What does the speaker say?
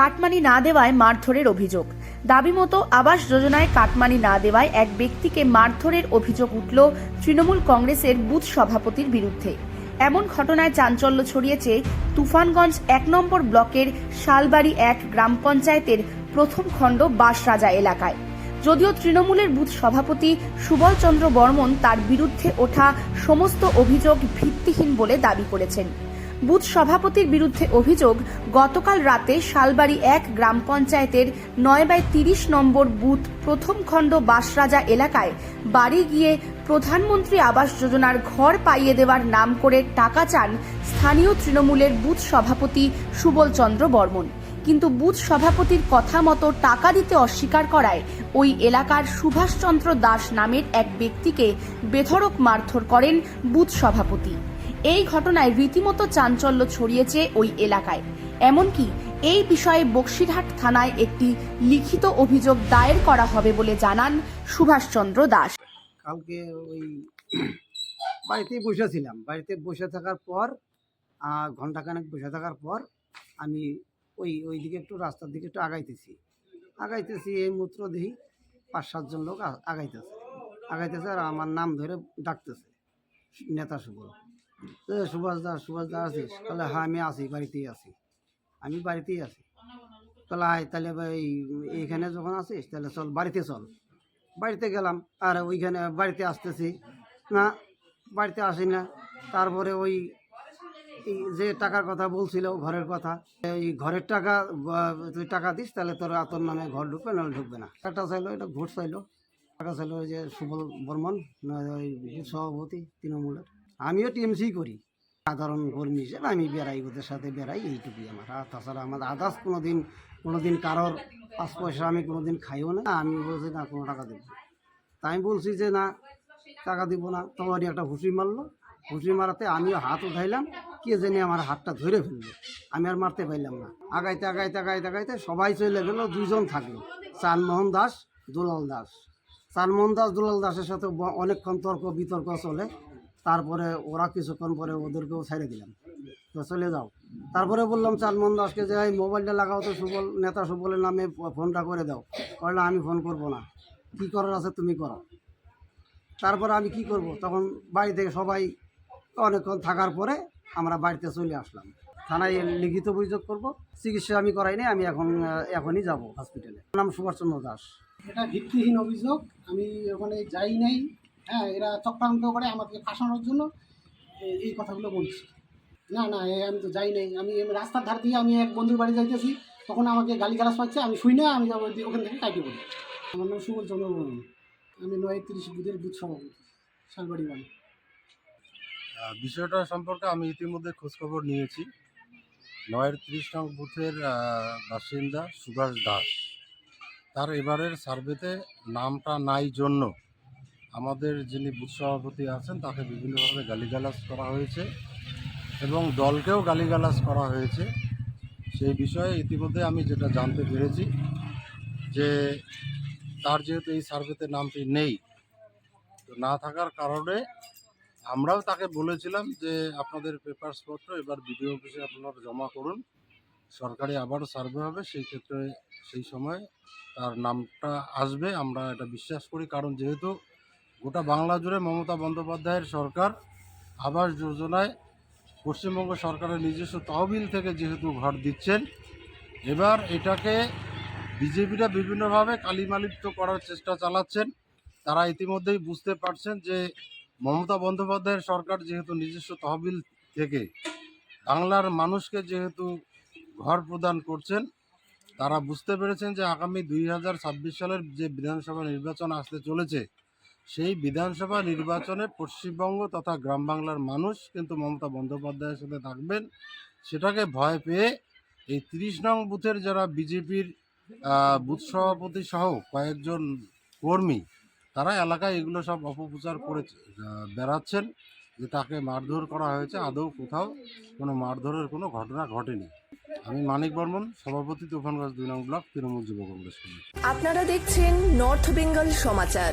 Cut money না দেওয়ায় মারধরের অভিযোগ। দাবি মতো আবাস যোজনায় কাটমানি না দেওয়ায় এক ব্যক্তিকে মারধরের অভিযোগ উঠল তৃণমূল কংগ্রেসের বুথ সভাপতির বিরুদ্ধে। এমন ঘটনায় চাঞ্চল্য ছড়িয়েছে তুফানগঞ্জ এক নম্বর ব্লকের শালবাড়ি এক গ্রাম পঞ্চায়েতের প্রথম খণ্ড বাসরাজা এলাকায়। যদিও তৃণমূলের বুথ সভাপতি সুবল চন্দ্র বর্মন তার বিরুদ্ধে ওঠা সমস্ত অভিযোগ ভিত্তিহীন বলে দাবি করেছেন। বুথ সভাপতির বিরুদ্ধে অভিযোগ, গতকাল রাতে শালবাড়ি এক গ্রাম পঞ্চায়েতের নয় বাই তিরিশ নম্বর বুথ প্রথম খণ্ড বাসরাজা এলাকায় বাড়ি গিয়ে প্রধানমন্ত্রী আবাস যোজনার ঘর পাইয়ে দেওয়ার নাম করে টাকা চান স্থানীয় তৃণমূলের বুথ সভাপতি সুবল চন্দ্র বর্মন। কিন্তু বুথ সভাপতির কথা মতো টাকা দিতে অস্বীকার করায় ওই এলাকার সুভাষচন্দ্র দাস নামের এক ব্যক্তিকে বেধড়ক মারধর করেন বুথ সভাপতি। এই ঘটনায় রীতিমতো চাঞ্চল্য ছড়িয়েছে ওই এলাকায়। এমনকি এই বিষয়ে বক্সিরহাট থানায় একটি লিখিত অভিযোগ দায়ের করা হবে বলে জানান সুভাষচন্দ্র দাস। কালকে ওই বাড়িতেই বসেছিলাম বাড়িতে বসে থাকার পর আহ, ঘন্টাখানেক বসে থাকার পর আমি ওই ওই দিকে একটু রাস্তার দিকে একটু আগাইতেছি। আগাইতেছি এই মূত্র দেখি পাঁচ সাতজন লোক আগাইতেছে। আগাইতেছে আর আমার নাম ধরে ডাকতেছে নেতা তো সুভাষ দাস সুভাষ দাস আছিস তাহলে হ্যাঁ আমি আছি, বাড়িতেই আছি। আমি বাড়িতেই আছি। তাহলে আয়, তাহলে ভাই এইখানে যখন আছিস তাহলে চল, বাড়িতে চল। বাড়িতে গেলাম, আর ওইখানে বাড়িতে আসতেছি, না, বাড়িতে আসি না। তারপরে ওই যে টাকার কথা বলছিল, ঘরের কথা, এই ঘরের টাকা তুই টাকা দিস, তাহলে তোর তোর নামে ঘর ঢুকবে, নাহলে ঢুকবে না। টাকা চাইলো, এটা ভোট চাইলো। টাকা চাইলো ওই যে সুবল বর্মন ওই সভাপতি, তৃণমূলের। আমিও টিএমসি করি। সাধারণ কর্মী হিসেবে আমি বেড়াই, ওদের সাথে বেড়াই, এইটুকুই আমার। আর তাছাড়া আমার আদার্স কোনো দিন কোনো দিন কারোর পাঁচ পয়সা আমি কোনো দিন খাইও না, আমি বলছি না, কোনো টাকা দেবো না। তা আমি বলছি যে না, টাকা দিব না। তোমারই একটা হুঁচি মারলো। হুঁচি মারাতে আমিও হাত উঠাইলাম, কে জানি আমার হাতটা ধরে ফেলল। আমি আর মারতে পারলাম না। আগাইতে আগাইতে আগাইতে আগাইতে সবাই চলে গেলো দুজন থাকল। চানমোহন দাস, দুলাল দাস। চানমোহন দাস, দুলাল দাসের সাথে অনেকক্ষণ তর্ক বিতর্ক চলে। তারপরে ওরা কিছুক্ষণ পরে ওদেরকেও ছেড়ে দিলাম। তো চলে যাও। তারপরে বললাম চানমোহন দাসকে যে, এই মোবাইলটা লাগাও তো, সুবল, নেতা সুবলের নামে ফোনটা করে দাও। বললাম আমি ফোন করব না। কি করার আছে তুমি করো। তারপরে আমি কি করব? তখন বাড়ি থেকে সবাই অনেকক্ষণ থাকার পরে আমরা বাড়িতে চলে আসলাম। থানায় লিখিত অভিযোগ করব। চিকিৎসা আমি করাইনি, আমি এখন, এখনই যাব হসপিটালে নাম সুভাষচন্দ্র দাস। এটা ভিত্তিহীন অভিযোগ। আমি ওখানে যাই নাই। হ্যাঁ এরা চক্রান্ত করে আমাকে ফাঁসানোর জন্য এই কথাগুলো বলছি। না না, এ আমি তো যাই নাই। আমি রাস্তার ধার দিয়ে আমি এক বন্ধুর বাড়ি যাইতেছি, তখন আমাকে গালি গালাস পাচ্ছে, আমি শুই না, আমি ওখান থেকে কাটি বলি। আমার নাম সুবল চন্দ্র আমি নয় তিরিশ বুধের বুথ সভাপতি শালবাড়ি বাড়ি। বিষয়টা সম্পর্কে আমি ইতিমধ্যে খোঁজখবর নিয়েছি। নয়ের ত্রিশ নং বুথের বাসিন্দা সুভাষ দাস। তার এবারের সার্ভেতে নামটা নাই জন্য আমাদের যিনি বুথ সভাপতি আছেন, তাকে বিভিন্নভাবে গালিগালাজ করা হয়েছে এবং দলকেও গালিগালাজ করা হয়েছে। সেই বিষয়ে ইতিমধ্যে আমি যেটা জানতে পেরেছি যে তার যেহেতু এই সার্ভেতে নামটি নেই, তো না থাকার কারণে আমরাও তাকে বলেছিলাম যে আপনাদের পেপারসপত্র এবার বিডিও অফিসে আপনারা জমা করুন, সরকারি আবারও সার্ভে হবে, সেই ক্ষেত্রে সেই সময় তার নামটা আসবে, আমরা এটা বিশ্বাস করি। কারণ যেহেতু গোটা বাংলা জুড়ে মমতা বন্দ্যোপাধ্যায়ের সরকার আবাস যোজনায় পশ্চিমবঙ্গ সরকারের নিজস্ব তহবিল থেকে যেহেতু ঘর দিচ্ছেন, এবার এটাকে বিজেপিরা বিভিন্নভাবে কালিমালিপ্ত করার চেষ্টা চালাচ্ছেন। তারা ইতিমধ্যেই বুঝতে পারছেন যে মমতা বন্দ্যোপাধ্যায়ের সরকার যেহেতু নিজস্ব তহবিল থেকে বাংলার মানুষকে যেহেতু ঘর প্রদান করছেন, তারা বুঝতে পেরেছেন যে আগামী দুই হাজার ছাব্বিশ সালের যে বিধানসভা নির্বাচন আসতে চলেছে সেই বিধানসভা নির্বাচনে পশ্চিমবঙ্গ তথা গ্রাম বাংলার মানুষ কিন্তু মমতা বন্দ্যোপাধ্যায়ের সাথে থাকবেন। সেটাকে ভয় পেয়ে এই তিরিশ নং বুথের যারা বিজেপির বুথ সভাপতি সহ কয়েকজন কর্মী, তারা এলাকায় এগুলো সব অপপ্রচার করে বেড়াচ্ছেন। যে তাকে মারধর করা হয়েছে, আদৌ কোথাও কোনো মারধরের কোনো ঘটনা ঘটেনি। আমি মানিক বর্মন, সভাপতি তুফানগঞ্জ দুই নং ব্লক, তৃণমূল যুব কংগ্রেস আপনারা দেখছেন নর্থ বেঙ্গল সমাচার।